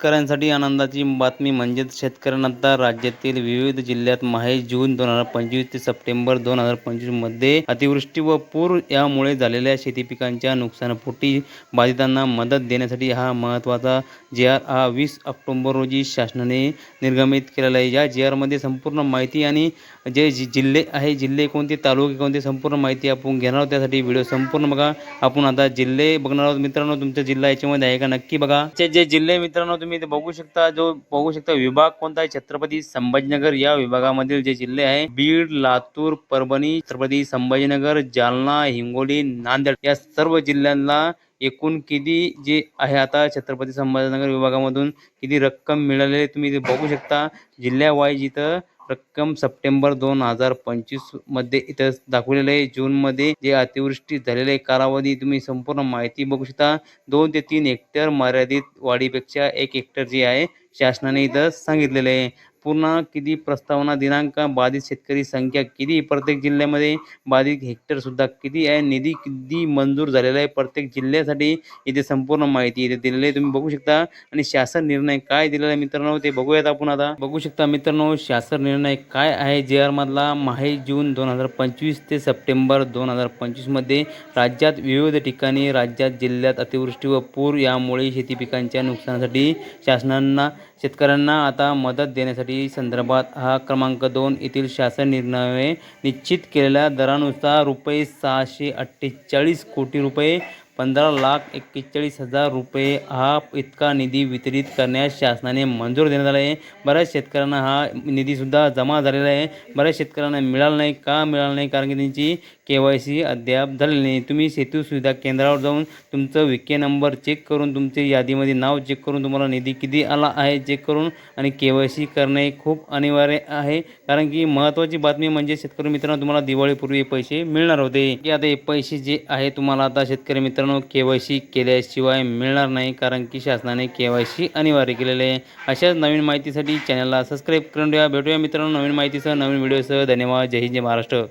शेतकऱ्यांसाठी आनंदाची बातमी म्हणजेच शेतकऱ्यांना आता राज्यातील विविध जिल्ह्यात माहे जून दोन हजार पंचवीस ते सप्टेंबर दोन हजार पंचवीसमध्ये अतिवृष्टी व पूर यामुळे झालेल्या शेती पिकांच्या नुकसानपोटी बाधितांना मदत देण्यासाठी हा महत्त्वाचा जे आर हा वीस ऑक्टोबर रोजी शासनाने निर्गमित केलेला आहे. या जे आरमध्ये संपूर्ण माहिती आणि जे जि जिल्हे आहे जिल्हे कोणते तालुके कोणते संपूर्ण माहिती आपण घेणार आहोत. त्यासाठी व्हिडिओ संपूर्ण बघा. आपण आता जिल्हे बघणार आहोत. मित्रांनो तुमचा जिल्हा याच्यामध्ये आहे का? नक्की बघा. ते जे जिल्हे मित्रांनो तुम्ही इथे बघू शकता जो बघू शकता विभाग कोणता आहे? छत्रपती संभाजीनगर. या विभागामधील जे जिल्हे आहे बीड लातूर परभणी छत्रपती संभाजीनगर जालना हिंगोली नांदेड या सर्व जिल्ह्यांना एकूण किती जे आहे आता छत्रपती संभाजीनगर विभागामधून किती रक्कम मिळालेली तुम्ही इथे बघू शकता. जिल्ह्यावाईज इथं रक्कम सप्टेंबर दोन हजार पंचवीसमध्ये इथं दाखवलेलं आहे. जूनमध्ये जे अतिवृष्टी झालेले कालावधी तुम्ही संपूर्ण माहिती बघू शकता. दोन ते तीन हेक्टर मर्यादित वाढीपेक्षा एक हेक्टर जे आहे शासनाने इथं सांगितलेलं आहे. पूर्ण किती प्रस्तावना दिनांक बाधित शेतकरी संख्या किती? प्रत्येक जिल्ह्यामध्ये बाधित हेक्टरसुद्धा किती आहे? निधी किती मंजूर झालेला आहे? प्रत्येक जिल्ह्यासाठी इथे संपूर्ण माहिती इथे दिलेली आहे. तुम्ही बघू शकता. आणि शासन निर्णय काय दिलेला आहे मित्रांनो? ते बघूयात आपण आता. बघू शकता मित्रांनो शासन निर्णय काय आहे? जे आर मधला माहे जून दोन हजार पंचवीस ते सप्टेंबर दोन हजार पंचवीसमध्ये राज्यात विविध ठिकाणी राज्यात जिल्ह्यात अतिवृष्टी व पूर यामुळे शेती पिकांच्या नुकसानासाठी शासनांना शेतकऱ्यांना आता मदत देण्यासाठी संदर्भात हा क्रमांक दोन येथील शासन निर्णयाने निश्चित केलेल्या दरानुसार रुपये सहाशे अठ्ठेचाळीस कोटी रुपये पंधरा लाख एक्केचाळीस हजार रुपये हा इतका निधी वितरित करण्यास शासनाने मंजूर देण्यात आला आहे. बऱ्याच शेतकऱ्यांना हा निधीसुद्धा जमा झालेला आहे. बऱ्याच शेतकऱ्यांना मिळाला नाही का? मिळाला नाही कारण की त्यांची के वाय सी अद्याप झालेली नाही. तुम्ही सेतू सुविधा केंद्रावर जाऊन तुमचं विके नंबर चेक करून तुमचे यादीमध्ये नाव चेक करून तुम्हाला निधी किती आला आहे चेक करून आणि के वाय सी करणे खूप अनिवार्य आहे. कारण की महत्त्वाची बातमी म्हणजे शेतकरी मित्रांनो तुम्हाला दिवाळीपूर्वी पैसे मिळणार होते. की आता हे पैसे जे आहे तुम्हाला आता शेतकरी मित्रांनो के वाय सी केल्याशिवाय मिळणार नाही. कारण की शासनाने के वाय सी अनिवार्य केलेले आहे. अशाच नवीन माहितीसाठी चॅनलला सबस्क्राईब करून ठेवा. भेटूया मित्रांनो नवीन माहितीसह नवीन व्हिडिओसह. धन्यवाद. जय हिंद जय महाराष्ट्र.